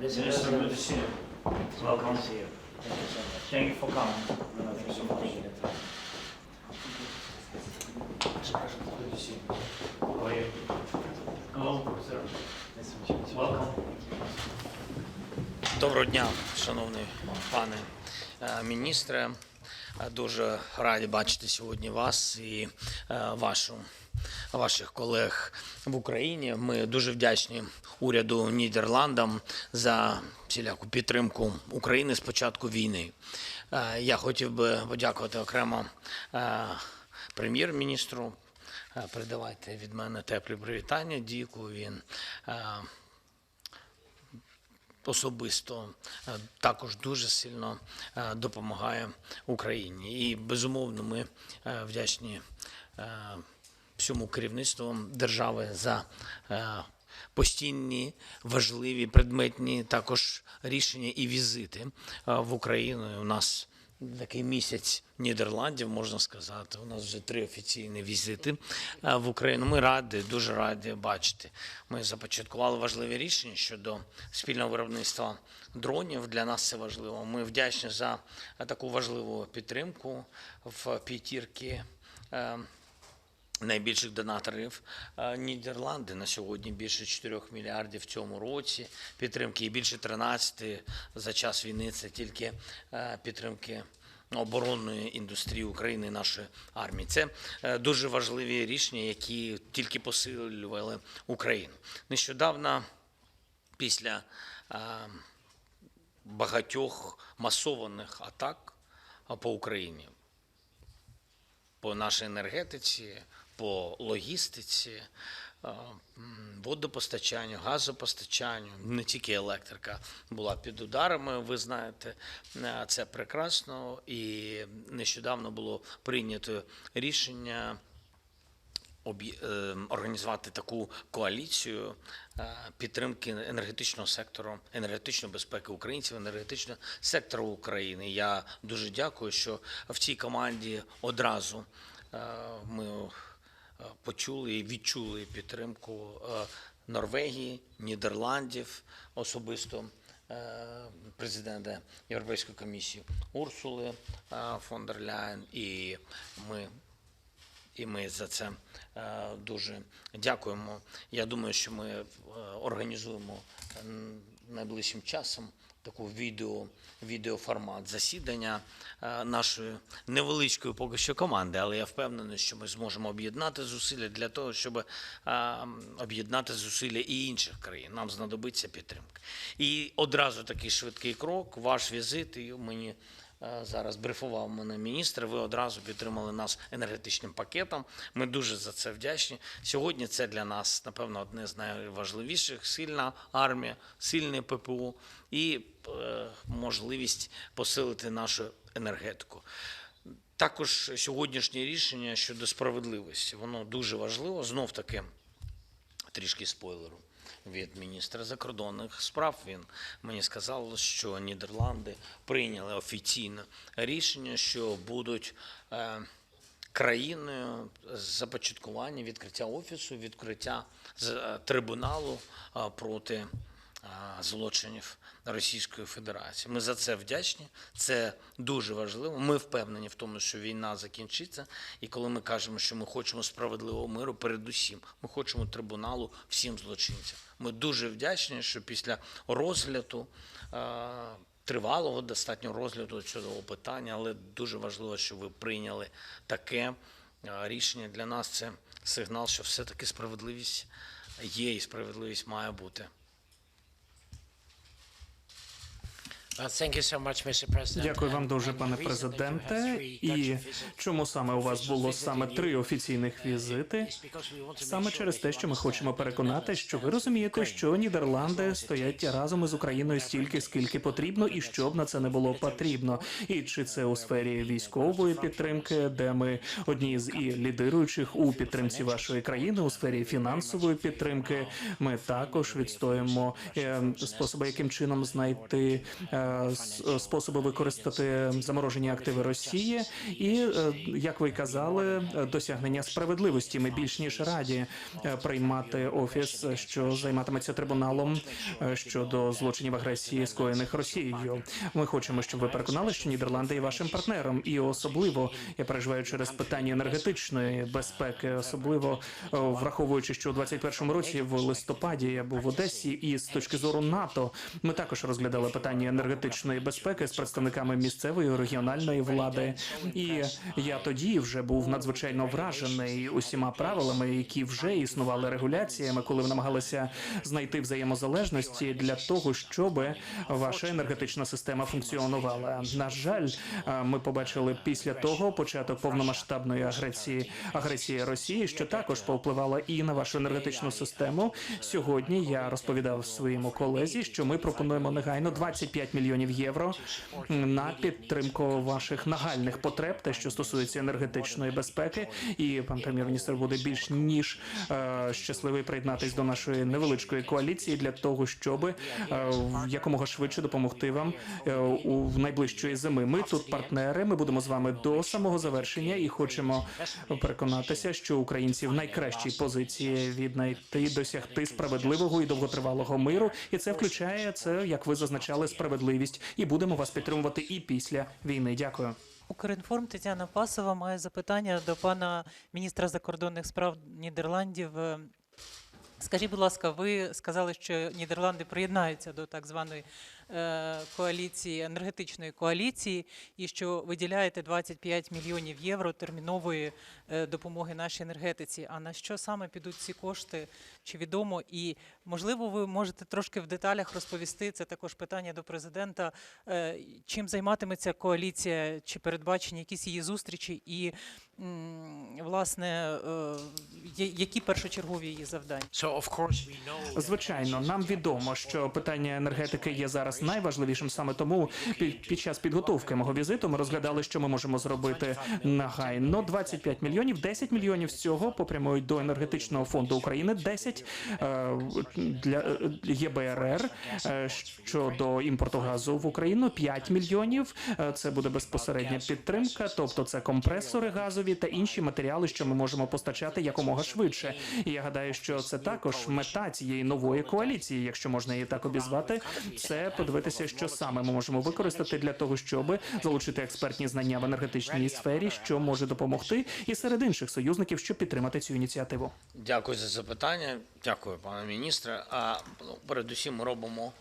This Minister, see you. Welcome. To you. Thank you so much. Thank you for coming. No, thank you so much. How are you? Hello, sir. Nice to meet you. Welcome. Доброго дня, шановний пане е, міністре. Е, Дуже раді бачити сьогодні вас і е, вашу, ваших колег в Україні. Ми дуже вдячні уряду Нідерландам за всіляку підтримку України з початку війни. Е, Я хотів би подякувати окремо е, прем'єр-міністру. Е, Передавайте від мене теплі привітання. Діку він. особисто також дуже сильно допомагає Україні. І безумовно, ми вдячні всьому керівництву держави за е, постійні важливі предметні також рішення і візити е, в Україну. У нас такий місяць Нідерландів, можна сказати. У нас вже три офіційні візити е, в Україну. Ми раді, дуже раді бачити. Ми започаткували важливі рішення щодо спільного виробництва дронів. Для нас це важливо. Ми вдячні за таку важливу підтримку в п'ятірки. Найбільших донаторів е, Нідерланди на сьогодні більше 4 мільярдів в цьому році підтримки і більше 13 за час війни. Це тільки е, підтримки оборонної індустрії України і нашої армії. Це е, дуже важливі рішення, які тільки посилювали Україну. Нещодавно після багатьох масованих атак по Україні по нашій енергетиці, по логістиці, е, водопостачанню, газопостачанню, не тільки електрика була під ударами. Ви знаєте, е, це прекрасно. І нещодавно було прийнято рішення е, організувати таку коаліцію підтримки енергетичного сектору, енергетичної безпеки українців, енергетичного сектору України. Я дуже дякую, що в цій команді одразу ми почули і відчули підтримку е, Норвегії, Нідерландів, особисто е, президента Європейської комісії Урсули е, фон дер Ляєн. І ми і ми за це е, дуже дякуємо. Я думаю, що ми е, організуємо е, найближчим часом таку відео, відеоформат засідання е, нашої невеличкої поки що команди, але я впевнений, що ми зможемо об'єднати зусилля для того, щоб е, об'єднати зусилля і інших країн. Нам знадобиться підтримка. І одразу такий швидкий крок, ваш візит, і мені Зараз брифував мене міністр. Ви одразу підтримали нас енергетичним пакетом. Ми дуже за це вдячні. Сьогодні це для нас, напевно, одне з найважливіших: сильна армія, сильне ППО і е, можливість посилити нашу енергетику. Також сьогоднішнє рішення щодо справедливості, воно дуже важливо. Знов таки трішки спойлеру від міністра закордонних справ. Він мені сказав, що Нідерланди прийняли офіційне рішення, що будуть е, країною започаткування відкриття офісу, відкриття е, трибуналу е, проти злочинів Російської Федерації. Ми за це вдячні. Це дуже важливо. Ми впевнені в тому, що війна закінчиться. І коли ми кажемо, що ми хочемо справедливого миру, передусім ми хочемо трибуналу всім злочинцям. Ми дуже вдячні, що після розгляду. Тривалого достатньо розгляду цього питання, але дуже важливо, що ви прийняли таке рішення. Для нас це сигнал, що все-таки справедливість є і справедливість має бути. Дякую вам дуже, пане президенте. І чому саме у вас було саме три офіційних візити? Саме через те, що ми хочемо переконати, що ви розумієте, що Нідерланди стоять разом із Україною стільки, скільки потрібно, і що б на це не було потрібно. І чи це у сфері військової підтримки, де ми одні з і лідируючих у підтримці вашої країни, у сфері фінансової підтримки, ми також відстоїмо е, способи, яким чином знайти с- способи використати заморожені активи Росії, і е, як ви казали, е, досягнення справедливості. Ми більш ніж раді е, приймати офіс, що займатиметься трибуналом щодо злочинів агресії, скоєних Росією. Ми хочемо, щоб ви переконали, що Нідерланди є вашим партнером, і особливо я переживаю через питання енергетичної безпеки, особливо враховуючи, що у 21-му році в листопаді я був в Одесі, і з точки зору НАТО ми також розглядали питання енергетичної безпеки з представниками місцевої регіональної влади. І я тоді вже був надзвичайно вражений усіма правилами, які вже існували регуляціями, коли намагалися знайти взаємозалежності для того, щоб ваша енергетична система функціонувала. На жаль, е, ми побачили після того початок повномасштабної агресії агресії Росії, що також повпливала і на вашу енергетичну систему. Сьогодні я розповідав своєму колезі, що ми пропонуємо негайно 25 мільйонів євро на підтримку ваших нагальних потреб, те, що стосується енергетичної безпеки. І пан прем'єр-міністр буде більш ніж е, щасливий приєднатись до нашої невеличкої коаліції для того, щоб е, якомога швидше допомогти вам е, у в найближчої зими. Ми тут партнери. Ми будемо з вами до самого завершення і хочемо переконатися, що українці в найкращій позиції віднайти досягти справедливого і довготривалого миру. І це включає це, як ви зазначали, справедливість. І будемо вас підтримувати і після війни. Дякую. Укрінформ Тетяна Пасова має запитання до пана міністра закордонних справ Нідерландів. Е, Скажіть, будь ласка, ви сказали, що Нідерланди приєднаються до так званої коаліції, енергетичної коаліції, і що виділяєте 25 мільйонів євро термінової е, допомоги нашій енергетиці. А на що саме підуть ці кошти? Чи відомо? І можливо, ви можете трошки в деталях розповісти. Це також питання до президента. е, Чим займатиметься коаліція? Чи передбачені якісь її зустрічі? І власне, е, які першочергові її завдання? Звичайно, нам відомо, що питання енергетики є зараз найважливішим. Саме тому під, під час підготовки мого візиту ми розглядали, що ми можемо зробити негайно. 25 мільйонів, 10 мільйонів з цього попрямують до енергетичного фонду України, 10 е, для е, ЄБРР щодо імпорту газу в Україну, 5 мільйонів. Це буде безпосередня підтримка, тобто це компресори газові та інші матеріали, що ми можемо постачати якомога швидше. І я гадаю, що це також мета цієї нової коаліції, якщо можна її так обізвати, це подивитися, що саме ми можемо використати для того, щоб залучити експертні знання в енергетичній сфері, що може допомогти, і серед інших союзників, щоб підтримати цю ініціативу. Дякую за запитання. Дякую, пане міністре. А ну, передусім робимо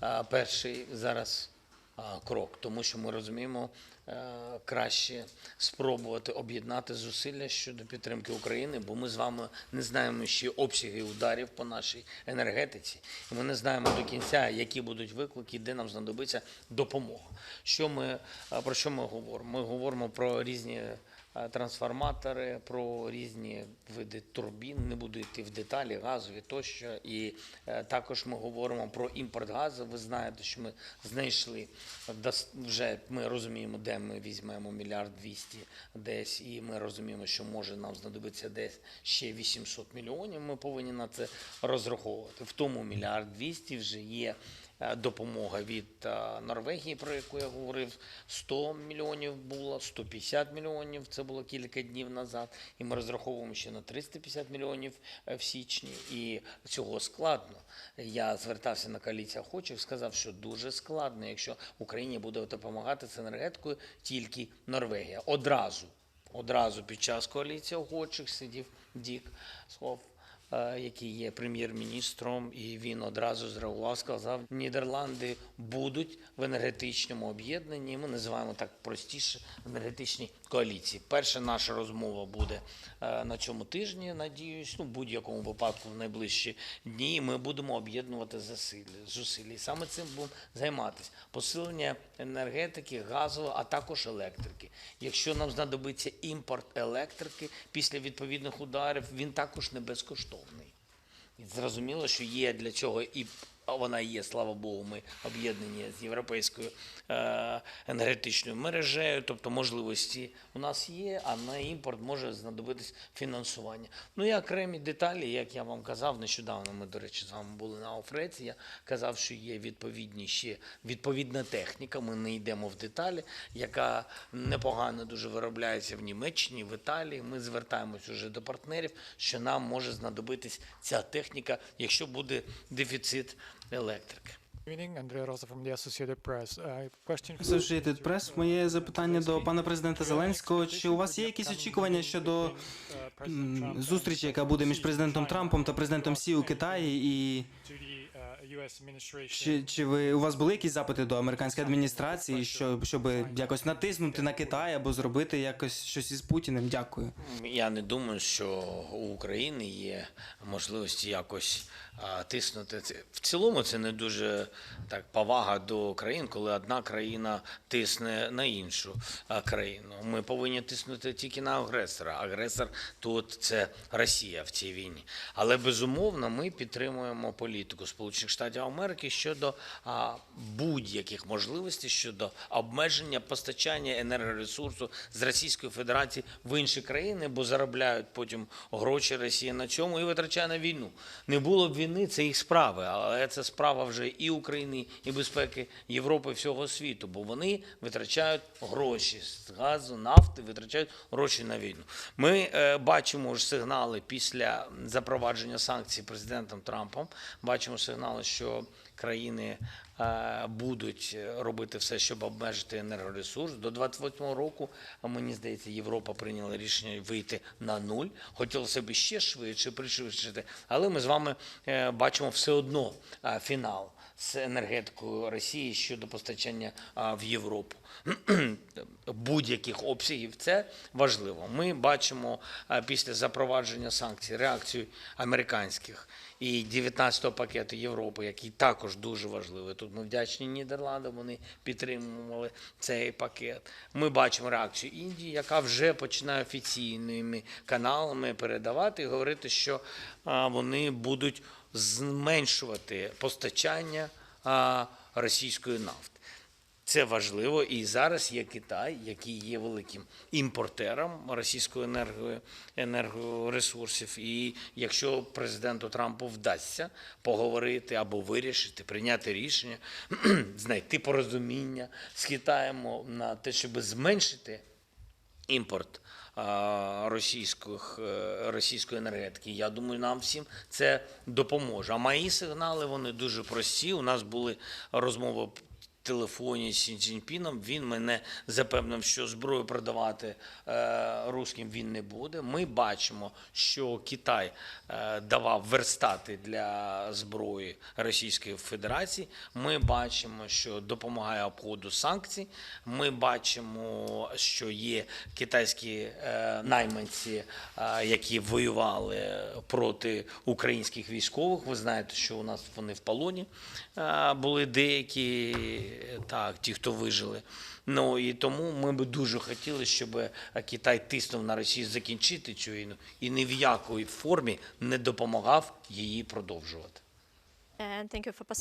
а, перший зараз крок, тому що ми розуміємо е, краще спробувати об'єднати зусилля щодо підтримки України, бо ми з вами не знаємо ще обсяги ударів по нашій енергетиці, і ми не знаємо до кінця, які будуть виклики, де нам знадобиться допомога. Що ми про що ми говоримо? Ми говоримо про різні трансформатори, про різні види турбін. Не буду йти в деталі, газові тощо. І е, також ми говоримо про імпорт газу. Ви знаєте, що ми знайшли вже ми розуміємо, де ми візьмемо мільярд двісті десь, і ми розуміємо, що може нам знадобиться десь ще 800 мільйонів. Ми повинні на це розраховувати. В тому мільярд двісті вже є е, допомога від е, Норвегії, про яку я говорив, 100 мільйонів було, 150 мільйонів, це було кілька днів назад, і ми розраховуємо ще на 350 мільйонів е, в січні, і цього складно. Я звертався на коаліцію охочих, сказав, що дуже складно, якщо Україні буде допомагати з енергетикою тільки Норвегія. Одразу, одразу під час коаліції охочих сидів Дік Слов е, який є прем'єр-міністром, і він одразу зреагував, сказав, Нідерланди будуть в енергетичному об'єднанні. Ми називаємо так простіше енергетичні коаліції. Перша наша розмова буде е, на цьому тижні. Надіюсь, ну в будь-якому випадку в найближчі дні. Ми будемо об'єднувати зусилля. І саме цим будемо займатися. Посилення енергетики, газової, а також електрики. Якщо нам знадобиться імпорт електрики після відповідних ударів, він також не безкоштовний. І зрозуміло, що є для чого і вона є, слава Богу, ми об'єднані з європейською е, енергетичною мережею, тобто можливості у нас є, а на імпорт може знадобитись фінансування. Ну і окремі деталі, як я вам казав, нещодавно ми, до речі, з вами були на Офреці. Я казав, що є відповідні ще відповідна техніка. Ми не йдемо в деталі, яка непогано дуже виробляється в Німеччині, в Італії. Ми звертаємось уже до партнерів, що нам може знадобитись ця техніка, якщо буде дефіцит електрики. from the Associated Press. Associated Press. Моє запитання до пана президента Зеленського. Чи у вас є якісь очікування щодо President Trump м, зустрічі, яка буде між президентом Трампом та президентом Сі у Китаї? І чи, чи ви у вас були якісь запити до американської адміністрації, що щоб якось натиснути на Китай або зробити якось щось із Путіним? Дякую. Я не думаю, що у України є можливості якось а, тиснути. Це- В цілому це не дуже так повага до країн, коли одна країна тисне на іншу а, країну. Ми повинні тиснути тільки на агресора. Агресор тут це Росія в цій війні. Але безумовно ми підтримуємо політику Сполучених Штатів Америки щодо будь-яких можливостей щодо обмеження постачання енергоресурсу з Російської Федерації в інші країни, бо заробляють потім гроші Росія на цьому і витрачає на війну. Не було б війни, це їх справи, але це справа вже і України, і безпеки Європи, всього світу, бо вони витрачають гроші з газу, нафти, витрачають гроші на війну. Ми е, бачимо ж сигнали після запровадження санкцій президентом Трампом. Бачимо сигнали, що країни е, будуть робити все, щоб обмежити енергоресурс. До 28 року, мені здається, Європа прийняла рішення вийти на нуль. Хотілося б ще швидше пришвидшити, але ми з вами е, бачимо все одно е, фінал з енергетикою Росії щодо постачання в Європу будь-яких обсягів. Це важливо. Ми бачимо після запровадження санкцій реакцію американських і 19-го пакету Європи, який також дуже важливий. Тут ми вдячні Нідерландам. Вони підтримували цей пакет. Ми бачимо реакцію Індії, яка вже починає офіційними каналами передавати і говорити, що вони будуть зменшувати постачання російської нафти. Це важливо. І зараз є Китай, який є великим імпортером російської енерго, енергоресурсів. І якщо президенту Трампу вдасться поговорити або вирішити, прийняти рішення, знайти порозуміння з Китаєм на те, щоб зменшити імпорт російських, е, російської енергетики. Я думаю, нам всім це допоможе. А мої сигнали вони дуже прості. У нас були розмови телефоні з Цзіньпіном. Він мене запевнив, що зброю продавати е, русським він не буде. Ми бачимо, що Китай е, давав верстати для зброї Російської Федерації. Ми бачимо, що допомагає обходу санкцій. Ми бачимо, що є китайські е, найманці, е, які воювали проти українських військових. Ви знаєте, що у нас вони в полоні е, були деякі, так, ті, хто вижили. Ну і тому ми би дуже хотіли, щоб Китай тиснув на Росію закінчити цю війну і ні в якої формі не допомагав її продовжувати.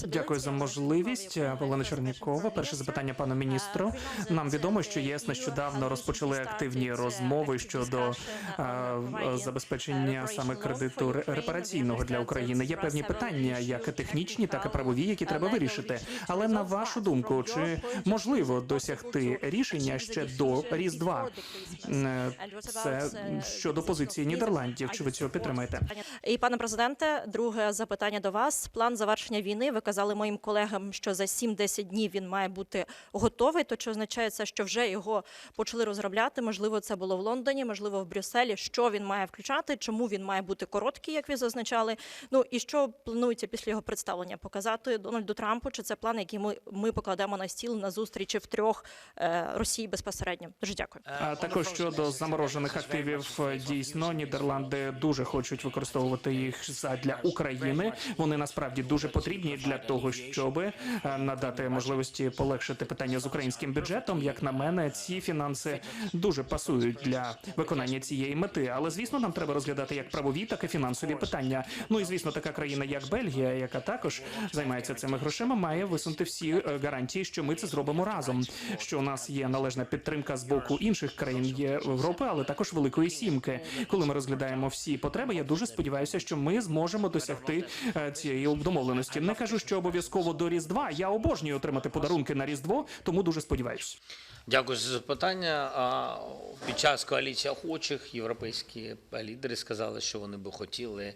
Дякую за можливість. Олена Чернякова. Перше запитання пану міністру. Нам відомо, що ЄС нещодавно розпочали активні розмови щодо е, забезпечення саме кредиту репараційного для України. Є певні питання, як технічні, так і правові, які треба вирішити. Але на вашу думку, чи можливо досягти рішення ще до Різдва? Е, Це щодо позиції Нідерландів. Чи ви цього підтримаєте? І пане президенте, друге запитання до вас. План завершення війни. Ви казали моїм колегам, що за 7-10 днів він має бути готовий. То чи означає це, що вже його почали розробляти? Можливо, це було в Лондоні, можливо, в Брюсселі. Що він має включати? Чому він має бути короткий, як ви зазначали? Ну і що планується після його представлення показати Дональду Трампу? Чи це план, який ми, ми покладемо на стіл на зустрічі в трьох е, Росії безпосередньо? Дуже дякую. А також щодо заморожених активів, дійсно Нідерланди дуже хочуть використовувати їх задля України. Вони насправді дуже дуже потрібні для того, щоб е, надати можливості полегшити питання з українським бюджетом. Як на мене, ці фінанси дуже пасують для виконання цієї мети. Але звісно, нам треба розглядати як правові, так і фінансові питання. Ну і звісно, така країна, як Бельгія, яка також займається цими грошима, має висунути всі е, гарантії, що ми це зробимо разом. Що у нас є належна підтримка з боку інших країн Європи, але також Великої Сімки. Коли ми розглядаємо всі потреби, я дуже сподіваюся, що ми зможемо досягти е, цієї домовленості. Не кажу, що обов'язково до Різдва. Я обожнюю отримати подарунки на Різдво, тому дуже сподіваюся. Дякую за запитання. Під час коаліції охочих європейські лідери сказали, що вони би хотіли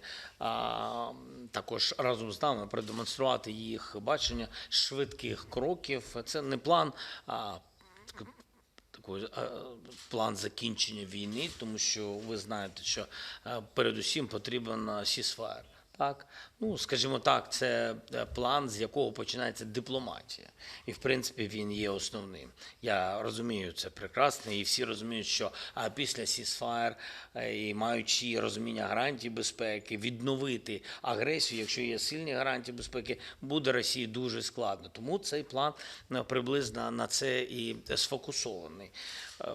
також разом з нами продемонструвати їх бачення швидких кроків. Це не план. А, так- такий план закінчення війни, тому що ви знаєте, що передусім потрібен сісфаєр. Так, ну скажімо так, це е, план, з якого починається дипломатія, і в принципі він є основним. Я розумію це прекрасно, і всі розуміють, що а, після сісфаєр і маючи розуміння гарантій безпеки, відновити агресію, якщо є сильні гарантії безпеки, буде Росії дуже складно. Тому цей план е, приблизно на це і сфокусований. Е,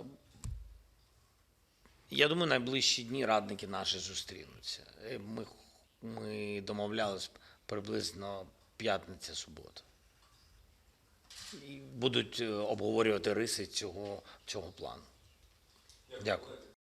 я думаю, найближчі дні радники наші зустрінуться. Е, Ми, ми домовлялись приблизно п'ятниця-субота. І будуть е, обговорювати риси цього, цього плану. Дякую.